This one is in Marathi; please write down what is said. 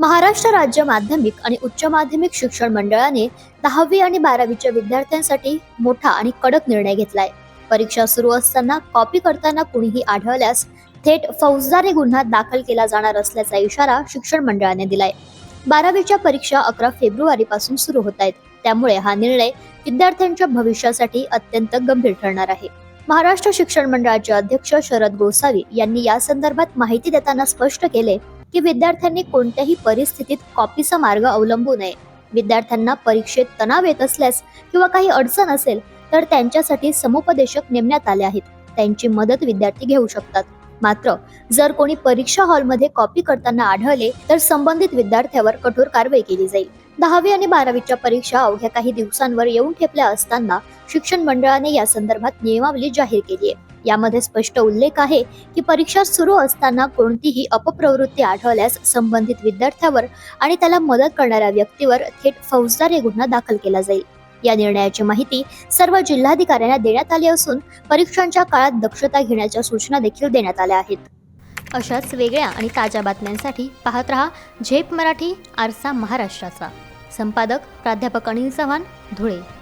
महाराष्ट्र राज्य माध्यमिक आणि उच्च माध्यमिक शिक्षण मंडळाने दहावी आणि बारावीच्या विद्यार्थ्यांसाठी मोठा आणि कडक निर्णय घेतलाय. परीक्षा सुरू असताना कॉपी करताना कुणीही आढळल्यास थेट फौजदारी गुन्हा दाखल केला जाणार असल्याचा इशारा शिक्षण मंडळाने दिलाय. बारावीच्या परीक्षा अकरा फेब्रुवारीपासून सुरू होत आहेत. त्यामुळे हा निर्णय विद्यार्थ्यांच्या भविष्यासाठी अत्यंत गंभीर ठरणार आहे. महाराष्ट्र शिक्षण मंडळाचे अध्यक्ष शरद गोसावी यांनी या संदर्भात माहिती देताना स्पष्ट केले की विद्यार्थ्यांनी कोणत्याही परिस्थितीत कॉपीचा मार्ग अवलंबू नये. विद्यार्थ्यांना परीक्षेत तणाव येत असल्यास किंवा काही अडचण असेल तर त्यांच्यासाठी समुपदेशक नेमण्यात आले आहेत. त्यांची मदत विद्यार्थी घेऊ शकतात. मात्र जर कोणी परीक्षा हॉलमध्ये कॉपी करताना आढळले तर संबंधित विद्यार्थ्यावर कठोर कारवाई केली जाईल. दहावी आणि बारावीच्या परीक्षा अवघ्या काही दिवसांवर येऊन ठेपल्या असताना शिक्षण मंडळाने या संदर्भात नियमावली जाहीर केली आहे. यामध्ये स्पष्ट उल्लेख आहे की परीक्षा सुरू असताना कोणतीही अपप्रवृत्ती आढळल्यास संबंधित विद्यार्थ्यावर आणि त्याला मदत करणाऱ्या व्यक्तीवर थेट फौजदारी गुन्हा दाखल केला जाईल. या निर्णयाची माहिती सर्व जिल्हाधिकाऱ्यांना देण्यात आली असून परीक्षांच्या काळात दक्षता घेण्याच्या सूचना देखील देण्यात आल्या आहेत. अशाच वेगळ्या आणि ताज्या बातम्यांसाठी पाहत रहा झेप मराठी आरसा महाराष्ट्राचा. संपादक प्राध्यापक अनिल चव्हाण धुळे.